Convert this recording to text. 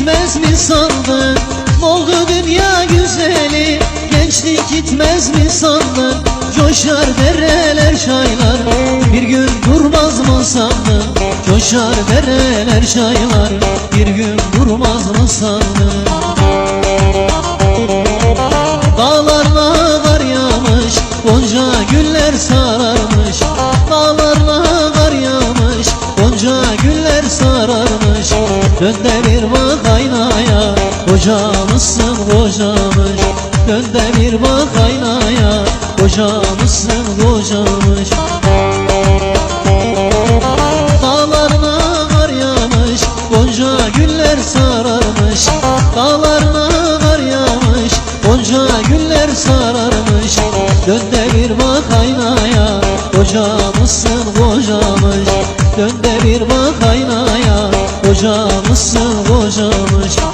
gitmez mi sandın? Oldu dünya güzeli Gençlik gitmez mi sandın? Coşar dereler çaylar Bir gün durmaz mı sandın? Coşar dereler çaylar Bir gün durmaz mı sandın? Dağlarla kar yağmış Gonca güller sararmış Dağlarla Gonca güller sararmış Dön de bir bak aynaya Kocamışsın kocamış Dön de bir bak aynaya Kocamışsın kocamış Dağlarına kar yağmış Gonca güller sararmış. Dağlarına kar yağmış Gonca güller sararmış. Dön de bir bak aynaya Koca Dön de bir bak aynaya. Kocamışsın kocamış